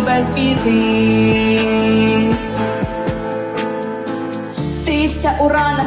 Без біди. Ти у ранах